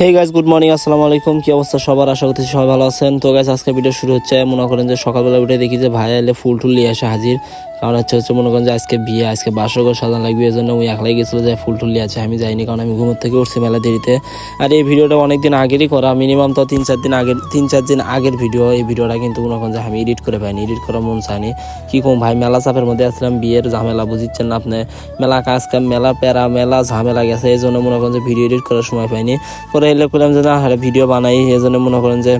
Hey guys good morning আসসালামু আলাইকুম। কি অবস্থা সবার? আশা করছি সবাই ভালো আছেন। তো গাইজ আজকে ভিডিও শুরু হচ্ছে। মনে করেন যে সকালবেলা উঠে দেখি যে ভাই এলে ফুল টুল নিয়ে আসে হাজির। কারণ হচ্ছে হচ্ছে মনে করেন যে আজকে বিয়ে, আজকে বাসরঘর সাজানো লাগবে। এই জন্য ওই একলাই গেছিল যে ফুল টুল নিয়ে আছে। আমি যাইনি কারণ আমি ঘুমোর থেকে উঠছি মেলা দেরিতে। আর এই ভিডিওটা অনেকদিন আগেরই করা। মিনিমাম তো তিন চার দিন আগের তিন চার দিন আগের ভিডিও এই ভিডিওটা কিন্তু মনে করেন যে আমি এডিট করে পাইনি। এডিট করার মন চায়নি। কি কম ভাই, মেলা চাপের মধ্যে আসলাম। বিয়ের ঝামেলা, বুঝিচ্ছেন না আপনি? মেলা কাজ কাম, মেলা প্যারা, মেলা ঝামেলা গেছে। এই জন্য মনে করেন যে ভিডিও এডিট করার সময় পাইনি। পরে এলে করলাম যে, না হলে ভিডিও বানাই, এই জন্য মনে করেন যে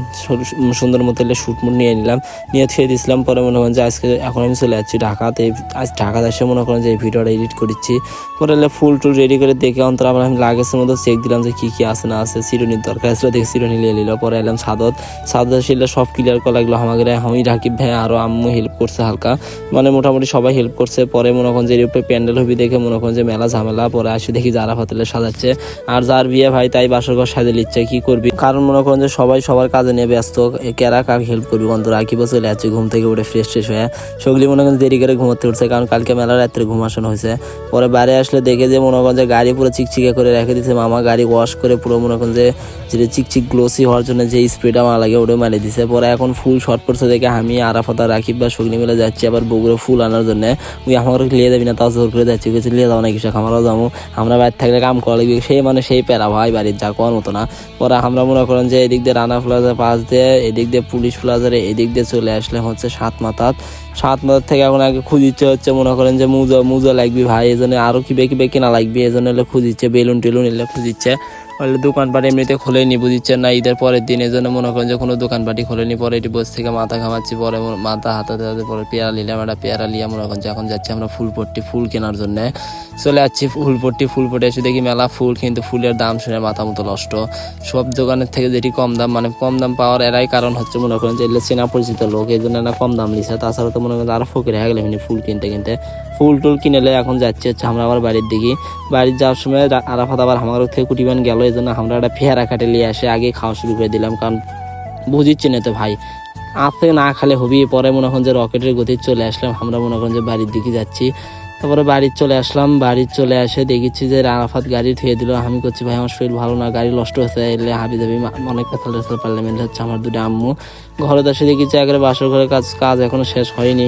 সুন্দর মতো এলে শ্যুট মুট নিয়ে নিলাম। নিয়ে থুয়ে দিয়েছিলাম পরে মনে করেন যে, আজকে এখন আমি চলে যাচ্ছি ঢাকাতে, আজ ঢাকাতে এসে মনে করেন যে, এই ভিডিওটা এডিট করছি। পরে এলে ফুল টুল রেডি করে দেখে অন্তর আমরা আমি লাগেজের মতো চেক দিলাম যে, কী কী আছে, না আছে চিরুনির দরকার ছিল, দেখে চিরুনি নিয়ে নিল। পরে এলাম সাদত। সাদত এসে সব ক্লিয়ার করা লাগল আমাকে, আমি, রাকিব ভাই আরও আম্মু হেল্প করছে হালকা। মানে মোটামুটি সবাই হেল্প করছে। পরে মনে করেন যে, এর উপরে প্যান্ডেল হবি দেখে মনে করেন যে, মেলা ঝামেলা। পরে আসি দেখি যারা ফাতেলে সাজাচ্ছে। আর যার বিয়ে ভাই, তাই বাসর ঘর সাজে নিচ্ছে, কি করবি? কারণ মনে করেন যে সবাই সবার কাজে নিয়ে ব্যস্ত। কেরা কাকে হেল্প করবি অন্তর রাকিব চলে যাচ্ছে ঘুম থেকে উঠে ফ্রেশ ট্রেশ হয়ে। সগলি মনে করেন দেরি করে ঘুমাতে উঠছে, কারণ কালকে মেলা রাত্রে ঘুম আসানো হয়েছে। পরে বাইরে আসলে দেখে যে মনে করেন যে গাড়ি পুরো চিকচিকে করে রেখে দিচ্ছে মামা গাড়ি ওয়াশ করে পুরো মনে করেন যে যেটা চিকচিক গ্লোসি হওয়ার জন্য যে স্প্রেটা মারা লাগে ওটা মারি দিছে পরে এখন ফুল শর্ট করছে দেখে আমি, আরাফাতা রাকিব বা সগলি মিলে যাচ্ছি আবার বগুড়ে ফুল আনার জন্য। ওই আমার লিয়ে যাবি না, তাও জোর করে যাচ্ছি। কিছু লিয়ে যাও না কিছু আমরাও যাব। আমরা বাইরে থাকলে কাম করা লাগবে সেই মানে সেই প্যারা ভাই বাড়ির যা করার মতো না। পরে আমরা মনে করেন যে এদিক দিয়ে রানা প্লাজা পাশ দিয়ে, এদিক দিয়ে পুলিশ প্লাজারে এদিক দিয়ে চলে আসলে হচ্ছে সাত মাথাত সাত মাথার থেকে এখন আগে খুঁজিচ্ছে হচ্ছে মনে করেন যে মুজো মুজো লাগবে ভাই এই জন্য আরও কি বেকি বেকি না লাগবে এই জন্য হলে খুঁজিচ্ছে, বেলুন টেলুন এলে খুঁজিচ্ছে। বলে দোকানপাট এমনিতে খোলেনি, বুঝিচ্ছে না, ঈদের পরের দিন এই জন্য মনে করেন যে কোনো দোকানপাটি খোলেনি, পরে এটি বসে থেকে মাথা ঘামাচ্ছি, পরে মাথা হাতাতে হাতে পরে পেয়ারা নিলাম, একটা পেয়ারা লিয়া মনে করেন যে এখন যাচ্ছি আমরা ফুল পট্টি ফুল কেনার জন্য। চলে যাচ্ছি ফুল পট্টি ফুল পট্টি এসে দেখি মেলা ফুল, কিন্তু ফুলের দাম শুনে মাথা মতো নষ্ট। সব দোকানের থেকে যেটি কম দাম মানে কম দাম পাওয়ার এরাই কারণ হচ্ছে মনে করেন যে চেনা পরিচিত লোক এই জন্য না কম দাম নিছে। তাছাড়া তো মনে করেন আরও ফকির হয়ে গেলে ফুল কিনতে কিনতে। ফুল টুল কিনেলে এখন যাচ্ছে হচ্ছে আমরা আবার বাড়ির দিকে। বাড়ির যাওয়ার সময় আরাফাত আবার আমার থেকে কুটিবান গেল এই জন্য আমরা একটা ফেয়ারা কাটে নিয়ে আসে আগে খাওয়া শুরু করে দিলাম, কারণ বুঝিচ্ছে না তো ভাই। আছে না খালে হবি, পরে মনে করেন যে রকেটের গতি চলে আসলাম, আমরা মনে করেন যে বাড়ির দিকে যাচ্ছি। তারপরে বাড়ি চলে আসলাম বাড়ি চলে আসে দেখেছি যে আরাফাত গাড়ি থুয়ে দিল। আমি করছি, ভাই, আমার শরীর ভালো না, গাড়ি নষ্ট হয়েছে, এলে হাবি যাবি অনেক কথা পার্লামেন্ট হচ্ছে আমার দুটো আম্মু। ঘরে দেশে দেখেছি একবারে বাসর ঘরের কাজ কাজ এখনও শেষ হয়নি।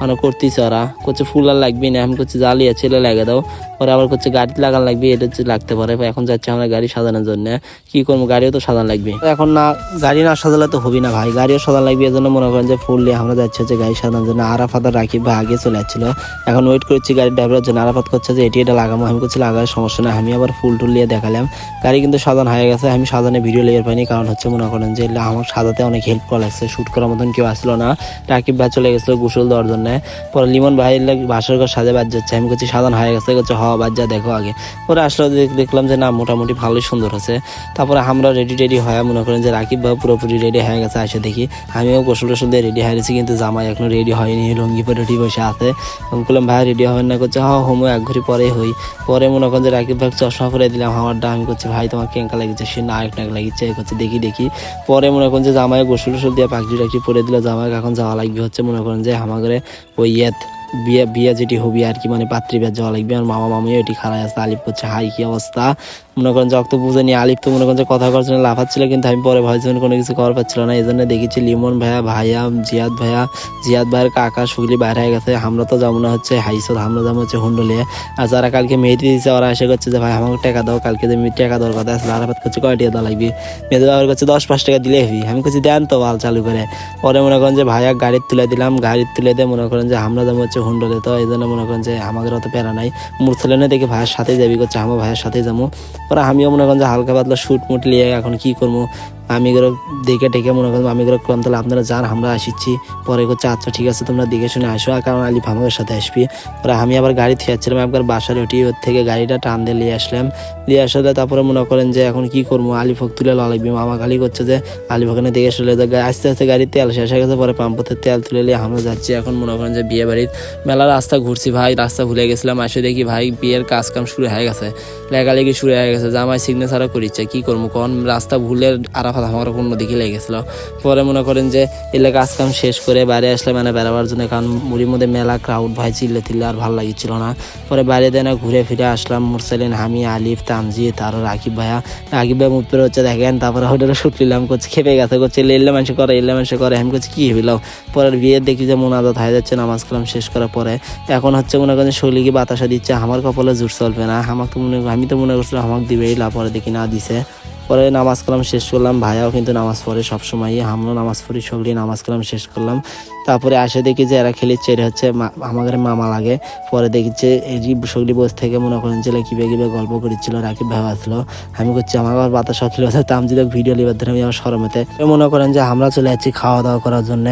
মানে করতেছে ওরা করছে ফুল আর লাগবে না। আমি করছি জ্বালিয়ে ছেলে লাগে দাও। পরে আবার করছে গাড়ি লাগান লাগবে, এটা হচ্ছে লাগতে পারে। এখন যাচ্ছে আমরা গাড়ি সাজানোর জন্য। কি করব, গাড়িও তো সাজানো লাগবে। এখন না, গাড়ি না সাজালে তো হবি না ভাই। গাড়িও সাজানো লাগবে এই জন্য মনে করেন যে ফুল নিয়ে আমরা যাচ্ছি হচ্ছে গাড়ি সাজানোর জন্য। আরাফাত আর রাকিব ভাই আগে চলে যাচ্ছিল এখন ওয়েট করছি গাড়ির ড্রাইভারের জন্য। আরাফাত করছে যে, এটি এটা লাগাবো। আমি করছি লাগার সমস্যা না আমি আবার ফুল টুল নিয়ে দেখালাম। গাড়ি কিন্তু সাজানো হয়ে গেছে। আমি সাজানো ভিডিও লেগে পাইনি, কারণ হচ্ছে মনে করেন যে আমার সাজাতে অনেক হেল্প করা লাগছে। শ্যুট করার মতন কেউ আসলো না। রাকিব ভাই চলে গেছিল গোসল দেওয়ার জন্য। পরে লিমন ভাই বাসার ঘর সাজে বাজ যাচ্ছে। আমি করছি সাজানো হয়ে গেছে। করছে হ, বাজ যা, দেখো আগে। পরে আসলে দেখলাম যে না, মোটামুটি ভালোই সুন্দর আছে তারপরে আমরা রেডি টেডি হয়ে মনে করেন যে রাকিব ভাই পুরোপুরি রেডি হয়ে গেছে আসে দেখি। আমিও গোসল টোসল দিয়ে রেডি হয়ে কিন্তু জামাই এখনও রেডি হয়নি, লঙ্গি পরে রেডি বসে আছে। আমি বললাম ভাই রেডি হবেন না? করছে হ, হোমো, এক ঘড়ি পরে হই। পরে মনে করেন যে রাকিব ভাই চশমা পরে দিলাম আমারটা আমি করছি ভাই, তোমার কেঙ্কা লাগিয়েছে সে, না এক নাক লাগিয়েছে এ করছে দেখি দেখি। পরে মনে করেন যে জামাই গোসল টোসল দিয়ে পাখি টাকি পরে দিল। জামাই এখন যাওয়া লাগবে হচ্ছে মনে করেন যে আমাদের ওই ইয়েত বিয়ে বিয়ে যেটি হবি আর কি মানে পাত্রী বিয়ে যাওয়া লাগবে। আর মামা মামিও এটি খারাপ আছে আলিপ করছে, হাই, কি অবস্থা? মনে করেন যত বুঝে নি আলিপ তো মনে করেন যে কথা করার জন্য লাফাচ্ছিল, কিন্তু আমি পরে ভয় জন্য কোনো কিছু করার পাচ্ছিল না। এই জন্য দেখেছি লিমন ভাইয়া ভাইয়া, জিয়াদ ভাইয়া, জিয়াদ ভাইয়ের কাকা, সুগলি বাইরে হয়ে গেছে। আমরা তো যাব না হচ্ছে হাইসো আমরা যাব হচ্ছে হুন্ডলে আর যারা কালকে মেহেদি দিচ্ছে ওরা এসে করছে যে, ভাই, আমাকে টাকা দাও, কালকে যে মি- টাকা দেওয়ার কথা আসলে আরাফাত করছে কয় টাকা দেওয়া লাগবে? মেয়েদের বাবার কাছে দশ পাঁচ টাকা দিলে হবি। আমি করছি দেন তো বাল চালু করে। পরে মনে করেন যে, ভাইয়া গাড়ির তুলে দিলাম, গাড়ির তুলে দিয়ে মনে করেন যে, আমরা যাব হচ্ছে হুন্ডলে তো এই জন্য মনে করেন যে আমাদের অত প্যারা নাই। মুরসালেনে দেখে ভাইয়ের সাথে যাবি করছে আমার ভাইয়ের সাথে যাব। পরে আমিও মনে করেন যে হালকা পাতলা শুট মুট লিয়ে এখন কি করব? আমি এগুলো দেখে টেকে মনে করেন আমি এগুলো করলাম, তাহলে আপনারা যান আমরা আসিচ্ছি। পরে করছে আচ্ছা ঠিক আছে, তোমরা দেখে শুনে আসো কারণ আলিফ আমাদের সাথে আসবি। পরে আমি আবার গাড়ি থিয়াচ্ছিলাম একবার বাসার ওটি ওর থেকে গাড়িটা টান দিয়ে নিয়ে আসলাম। নিয়ে আসলে তারপরে মনে করেন যে, এখন কি করব? আলিফক তুলে লাগবে। মামা খালি করছে যে, আলিফ ওখানে দেখে শুলে আস্তে আস্তে গাড়ির তেল শেষ হয়ে গেছে, পরে পাম্পতে তেল তুলে নিয়ে আমরা যাচ্ছি। এখন মনে করেন যে, বিয়ে বাড়ির মেলা রাস্তা ঘুরছি ভাই, রাস্তা ভুলে গেছিলাম, আসে দেখি ভাই, বিয়ের কাজ কাম শুরু হয়ে গেছে, লেগালেগি শুরু হয়ে গেছে, জামাই সিগনেচারও করিচ্ছে, কি করব? কোন রাস্তা ভুলে আরাফাত মাথা আমার অন্যদিকে লেগেছিল পরে মনে করেন যে এলে কাজ কাম শেষ করে বাইরে আসলে মানে বেড়াবার জন্য, কারণ মুড়ির মধ্যে মেলা ক্রাউড ভাই চিল্লে তিল্লে আর ভালো লাগিচ্ছিল না। পরে বাইরে দেন ঘুরে ফিরে আসলাম, মুরসালিন হামি আলিফ তামজিদ আর রাকিব ভাইয়া। রাকিব ভাই মুখ পেরে হচ্ছে দেখেন, তারপরে হোটেলে শুট নিলাম করছে খেপে গেছে করছে এলে মানুষ করে, এলে মানুষ করে। আমি করছি কি হইলাম পরে বিয়ে দেখি যে, মোনাজাত হয়ে যাচ্ছে, নামাজ কালাম শেষ করার পরে। এখন হচ্ছে মনে করেন শৈলীকে বাতাসা দিচ্ছে, আমার কপালে জোর চলবে না। আমাকে মনে আমি তো মনে করছিলাম, আমাকে দিবেই লা পরে দেখি না দিছে। পরে নামাজ কালাম শেষ করলাম, ভাইয়াও কিন্তু নামাজ পড়ে সবসময়ই আমরাও নামাজ পড়ি সগলি নামাজ কালাম শেষ করলাম। তারপরে আসে দেখি যে এরা খেলিচ্ছে এটা হচ্ছে আমাদের মামা লাগে। পরে দেখি যে এই সগলি বস থেকে মনে করেন যে কিবে কিবে গল্প করেছিল, রাকিব ভাই আসলো। আমি করছি, আমার আবার বাতাস খেলে তাম যদি ভিডিও লিবার ধরে আমি আমার সরমেতে মনে করেন যে আমরা চলে যাচ্ছি খাওয়া দাওয়া করার জন্য।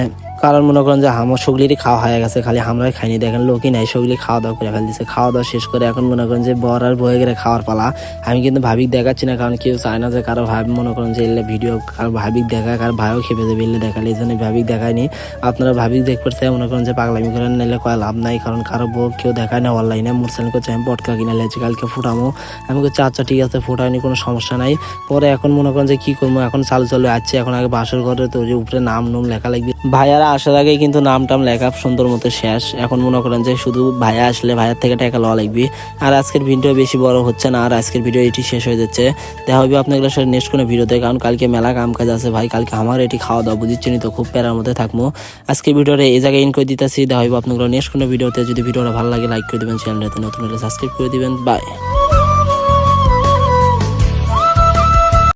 কারণ মনে করেন যে আমার সগলিরই খাওয়া হয়ে গেছে, খালি আমরাই খাইনি। দেখেন লোকই নাই, সগলি খাওয়া দাওয়া করে ফেলতেছে। খাওয়া দাওয়া শেষ করে এখন মনে করেন যে বর আর বয়ে গেলে খাওয়ার পালা। আমি কিন্তু ভাবিক দেখাচ্ছি না, কারণ কেউ চায় না যে কারও ভাই মনে করেন যে এলে ভিডিও কারও ভাবিক দেখায় কারও ভাইও খেপে যাবে, এলে দেখালে এই জন্য ভাবিক দেখায়নি। আপনারা ভাবিক দেখতে চাই মনে করেন যে পাগলামি করেন নিলে কয় লাভ নাই, কারণ কারও বউ কেউ দেখায় না অনলাইনে মোরসাল করছে আমি পটকা কিনে লেছি কালকে ফুটামো। আমি করছি আচ্ছা ঠিক আছে, ফুটাইনি, কোনো সমস্যা নাই। পরে এখন মনে করেন যে কি করব, এখন চালু চালু আসছে এখন আগে বাসর ঘরে তো উপরে নাম নুম লেখা লাগবে। ভাইয়ারা আসার আগে কিন্তু নাম টাম লেখা সুন্দর মতো শেষ। এখন মনে করেন যে শুধু ভাইয়া আসলে ভাইয়ার থেকে টাকা লওয়া লাগবে। আর আজকের ভিডিও বেশি বড় হচ্ছে না, আর আজকের ভিডিও এটি শেষ হয়ে যাচ্ছে। দেখা হবে আপনাদের সাথে নেক্সট কোনো ভিডিওতে, কারণ কালকে মেলা কাম কাজ আছে ভাই, কালকে আমার এটি খাওয়া দাওয়া, বুঝিচ্ছেন তো, খুব প্যারার মধ্যে থাকব। আজকে ভিডিওটা এই জায়গায় ইন করে দিতেছি, দেখা হবে আপনাদের নেক্সট কোনো ভিডিওতে। যদি ভিডিওটা ভালো লাগে লাইক করে দিবেন চ্যানেলটাতে নতুন হলে সাবস্ক্রাইব করে দিবেন বাই